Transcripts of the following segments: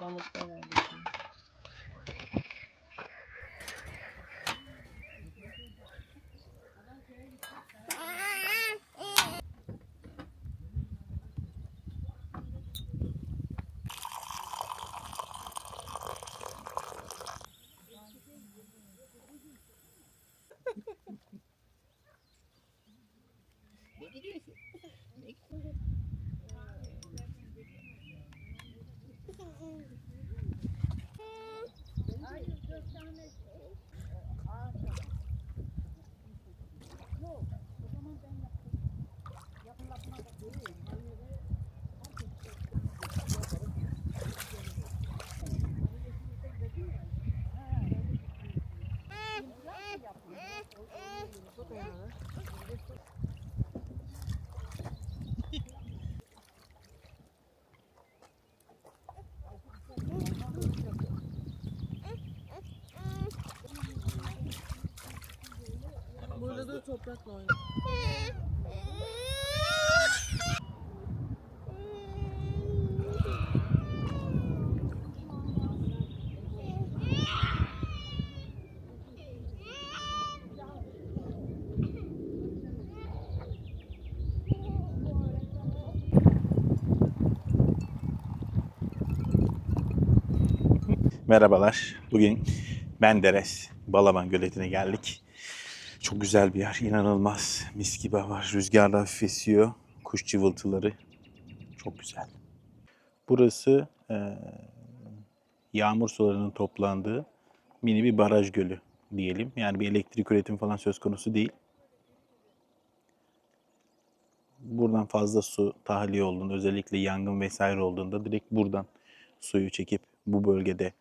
Vamos para toprakla oynuyor. Merhabalar. Bugün Menderes Balaban Göleti'ne geldik. Çok güzel bir yer. inanılmaz. Mis gibi var. Rüzgar da hafif. Kuş cıvıltıları. Çok güzel. Burası eee, yağmur sularının toplandığı mini bir baraj gölü diyelim. Yani bir elektrik üretimi falan söz konusu değil. Buradan fazla su tahliye olduğunda, özellikle yangın vesaire olduğunda direkt buradan suyu çekip bu bölgede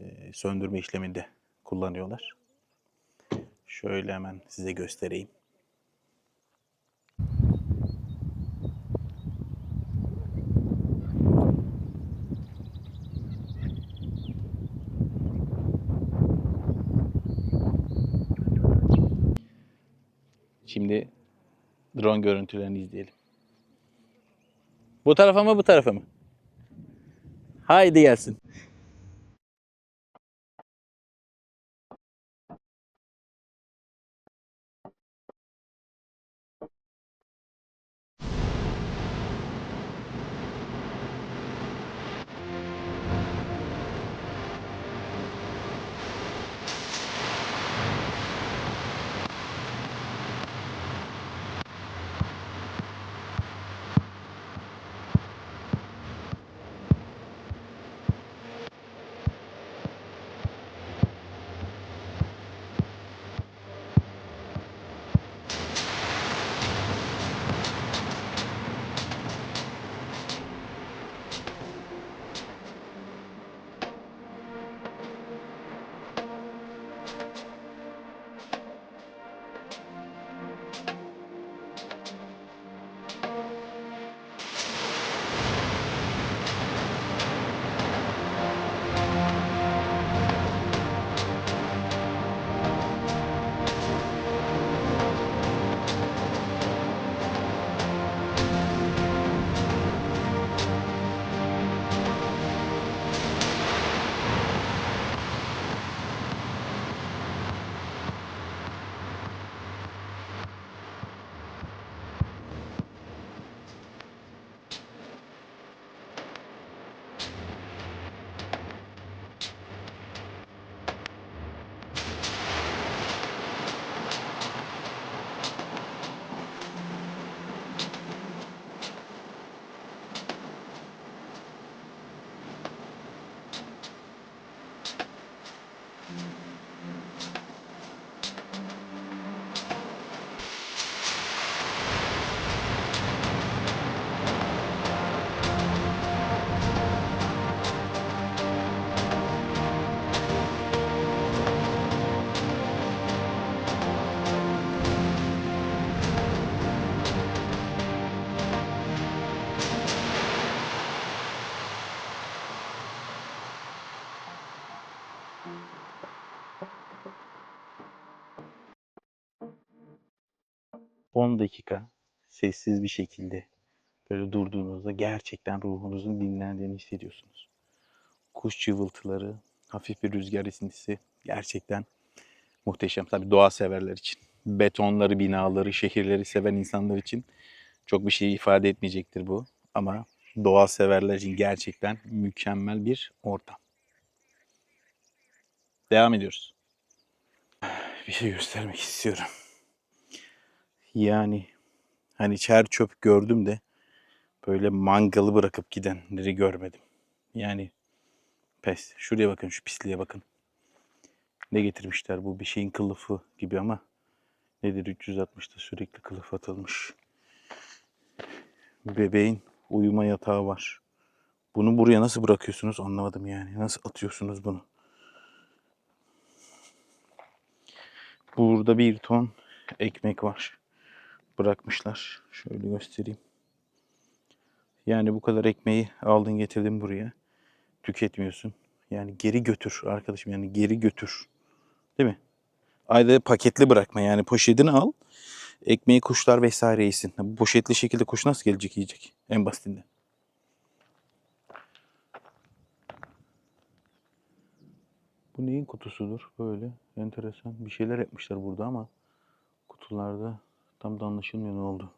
e, söndürme işleminde kullanıyorlar. Şöyle hemen size göstereyim. Şimdi drone görüntülerini izleyelim. Bu tarafa mı bu tarafa mı? Haydi gelsin. ...10 dakika sessiz bir şekilde böyle durduğunuzda gerçekten ruhunuzun dinlendiğini hissediyorsunuz. kuş cıvıltıları, hafif bir rüzgar esintisi gerçekten muhteşem. Tabii doğa severler için. Betonları, binaları, şehirleri seven insanlar için çok bir şey ifade etmeyecektir bu. Ama doğa severler için gerçekten mükemmel bir ortam. Devam ediyoruz. Bir şey göstermek istiyorum. Yani hani çer çöp gördüm de böyle mangalı bırakıp gidenleri görmedim. Yani pes. Şuraya bakın şu pisliğe bakın. Ne getirmişler bu bir şeyin kılıfı gibi ama nedir 360'da sürekli kılıf atılmış. Bebeğin uyuma yatağı var. Bunu buraya nasıl bırakıyorsunuz anlamadım yani. Nasıl atıyorsunuz bunu? Burada bir ton ekmek var. Bırakmışlar. Şöyle göstereyim. Yani bu kadar ekmeği aldın getirdin buraya. Tüketmiyorsun. Yani geri götür arkadaşım yani geri götür. Değil mi? Ayda paketli bırakma yani poşetini al. Ekmeği kuşlar vesaire yesin. Bu poşetli şekilde kuş nasıl gelecek yiyecek? En basitinden. Bu neyin kutusudur? Böyle enteresan bir şeyler yapmışlar burada ama kutularda tam da anlaşılmıyor ne oldu.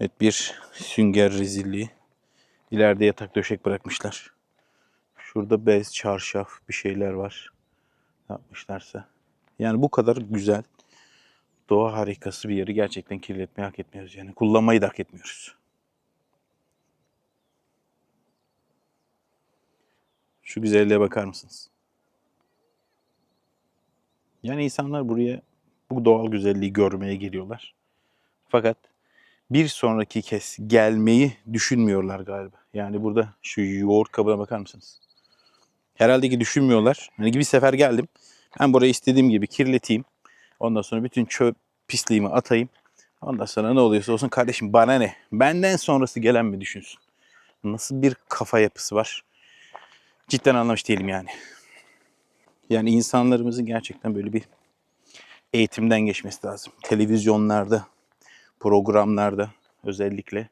Evet bir sünger rezilliği. İleride yatak döşek bırakmışlar. Şurada bez, çarşaf bir şeyler var. Yapmışlarsa. Yani bu kadar güzel, doğa harikası bir yeri gerçekten kirletmeyi hak etmiyoruz. Yani kullanmayı da hak etmiyoruz. Şu güzelliğe bakar mısınız? Yani insanlar buraya bu doğal güzelliği görmeye geliyorlar. Fakat bir sonraki kez gelmeyi düşünmüyorlar galiba. Yani burada şu yoğurt kabına bakar mısınız? Herhalde ki düşünmüyorlar. Hani bir sefer geldim. Ben burayı istediğim gibi kirleteyim. Ondan sonra bütün çöp pisliğimi atayım. Ondan sonra ne oluyorsa olsun kardeşim bana ne? Benden sonrası gelen mi düşünsün? Nasıl bir kafa yapısı var? Cidden anlamış değilim yani. Yani insanlarımızın gerçekten böyle bir eğitimden geçmesi lazım. Televizyonlarda, programlarda özellikle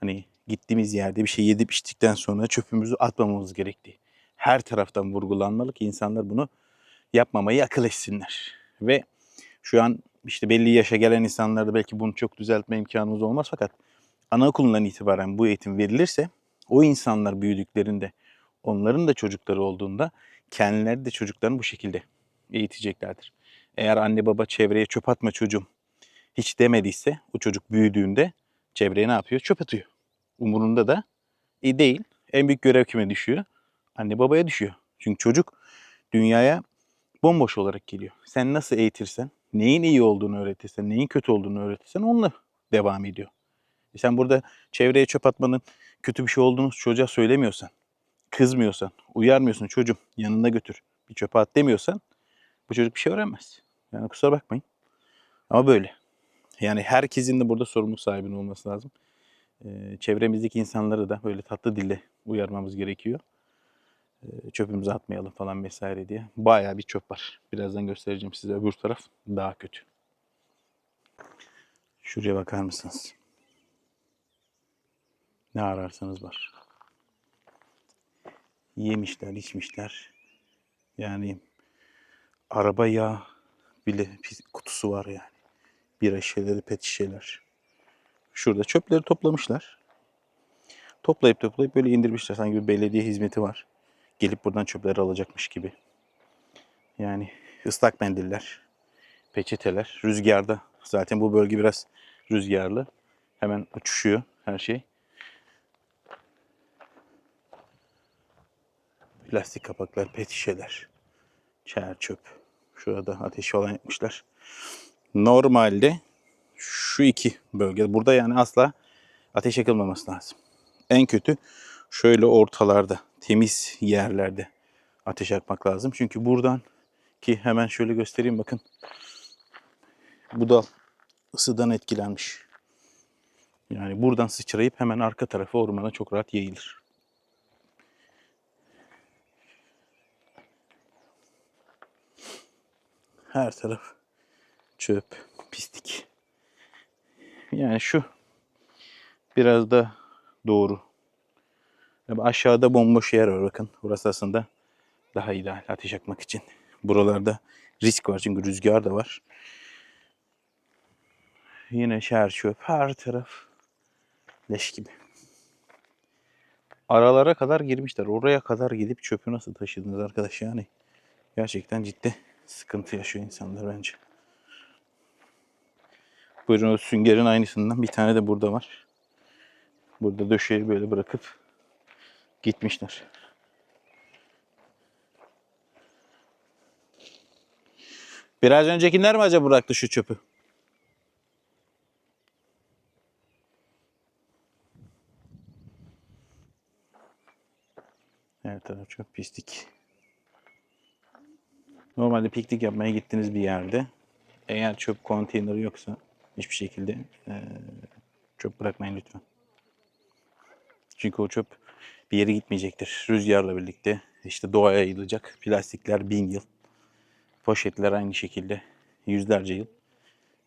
hani gittiğimiz yerde bir şey yedip içtikten sonra çöpümüzü atmamamız gerektiği. Her taraftan vurgulanmalı ki insanlar bunu yapmamayı akıl etsinler. Ve şu an işte belli yaşa gelen insanlarda belki bunu çok düzeltme imkanımız olmaz fakat anaokulundan itibaren bu eğitim verilirse o insanlar büyüdüklerinde onların da çocukları olduğunda kendileri de çocuklarını bu şekilde eğiteceklerdir. Eğer anne baba çevreye çöp atma çocuğum hiç demediyse o çocuk büyüdüğünde çevreye ne yapıyor? Çöp atıyor. Umurunda da iyi değil. En büyük görev kime düşüyor? Anne babaya düşüyor. Çünkü çocuk dünyaya bomboş olarak geliyor. Sen nasıl eğitirsen, neyin iyi olduğunu öğretirsen, neyin kötü olduğunu öğretirsen onunla devam ediyor. E sen burada çevreye çöp atmanın kötü bir şey olduğunu çocuğa söylemiyorsan, kızmıyorsan, uyarmıyorsun çocuğum yanına götür bir çöpe at demiyorsan bu çocuk bir şey öğrenmez. Yani kusura bakmayın. Ama böyle. Yani herkesin de burada sorumluluk sahibinin olması lazım. Ee, çevremizdeki insanları da böyle tatlı dille uyarmamız gerekiyor. Ee, çöpümüzü atmayalım falan vesaire diye. Bayağı bir çöp var. Birazdan göstereceğim size. Öbür taraf daha kötü. Şuraya bakar mısınız? Ne ararsanız var. Yemişler, içmişler. Yani araba yağ bile kutusu var yani. Bira şişeleri, pet şişeler. Şurada çöpleri toplamışlar. Toplayıp toplayıp böyle indirmişler. Sanki bir belediye hizmeti var. Gelip buradan çöpleri alacakmış gibi. Yani ıslak mendiller, peçeteler, rüzgarda. Zaten bu bölge biraz rüzgarlı. Hemen uçuşuyor her şey. Plastik kapaklar, pet şişeler, çer çöp. Şurada ateş falan yapmışlar. Normalde şu iki bölge burada yani asla ateş yakılmaması lazım. En kötü şöyle ortalarda, temiz yerlerde ateş yakmak lazım. Çünkü buradan ki hemen şöyle göstereyim bakın. Bu dal ısıdan etkilenmiş. Yani buradan sıçrayıp hemen arka tarafa ormana çok rahat yayılır. Her taraf çöp, pislik. Yani şu biraz da doğru. Aşağıda bomboş yer var bakın. Burası aslında daha ideal ateş yakmak için. Buralarda risk var çünkü rüzgar da var. Yine şer çöp her taraf leş gibi. Aralara kadar girmişler. Oraya kadar gidip çöpü nasıl taşıdınız arkadaş yani? Gerçekten ciddi sıkıntı yaşıyor insanlar bence. Buyurun o süngerin aynısından bir tane de burada var. Burada döşeyi böyle bırakıp gitmişler. Biraz öncekiler mi acaba bıraktı şu çöpü? Her taraf çöp pislik. Normalde piknik yapmaya gittiğiniz bir yerde eğer çöp konteyneri yoksa hiçbir şekilde eee, çöp bırakmayın lütfen. Çünkü o çöp bir yere gitmeyecektir. Rüzgarla birlikte işte doğaya yayılacak. Plastikler bin yıl. Poşetler aynı şekilde yüzlerce yıl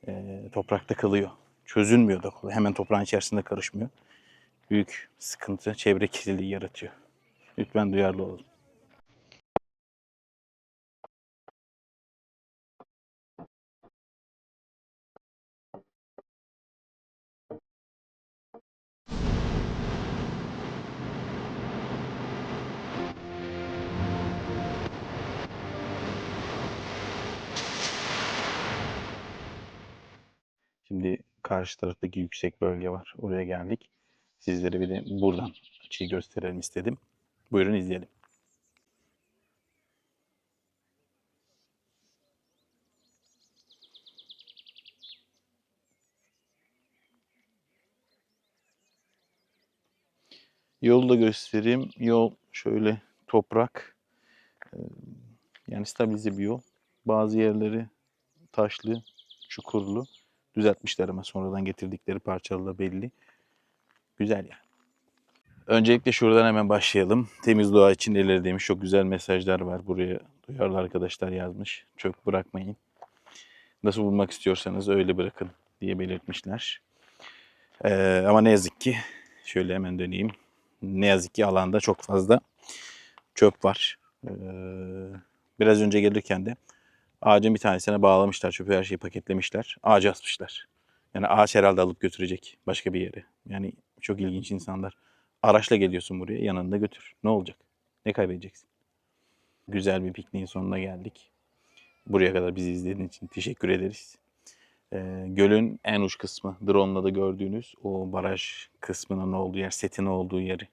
eee, toprakta kalıyor. Çözülmüyor da. Hemen toprağın içerisinde karışmıyor. Büyük sıkıntı, çevre kirliliği yaratıyor. Lütfen duyarlı olun. Şimdi karşı taraftaki yüksek bölge var. Oraya geldik. Sizlere bir de buradan açıyı gösterelim istedim. Buyurun izleyelim. Yolu da göstereyim. Yol şöyle toprak. Ee, Yani stabilize bir yol. Bazı yerleri taşlı, çukurlu. Düzeltmişler ama sonradan getirdikleri parçalı da belli. Güzel yani. Öncelikle şuradan hemen başlayalım. Temiz doğa için ileri demiş. Çok güzel mesajlar var. Buraya duyarlı arkadaşlar yazmış. Çok bırakmayın. Nasıl bulmak istiyorsanız öyle bırakın diye belirtmişler. Ee, ama ne yazık ki şöyle hemen döneyim. Ne yazık ki alanda çok fazla çöp var. Ee, biraz önce gelirken de ağacın bir tanesine bağlamışlar çöpü her şeyi paketlemişler. Ağaca asmışlar. Yani ağaç herhalde alıp götürecek başka bir yere. Yani çok ilginç insanlar. Araçla geliyorsun buraya yanında götür. Ne olacak? Ne kaybedeceksin? Güzel bir pikniğin sonuna geldik. Buraya kadar bizi izlediğin için teşekkür ederiz. Ee, gölün en uç kısmı, drone'la da gördüğünüz o baraj kısmının olduğu yer, setin olduğu yeri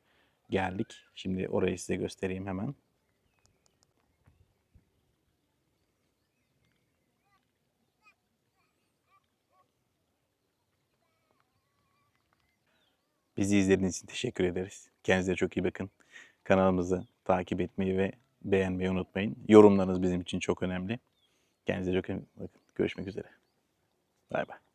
geldik. Şimdi orayı size göstereyim hemen. Bizi izlediğiniz için teşekkür ederiz. Kendinize çok iyi bakın. Kanalımızı takip etmeyi ve beğenmeyi unutmayın. Yorumlarınız bizim için çok önemli. Kendinize çok iyi bakın. Görüşmek üzere. Bay bay.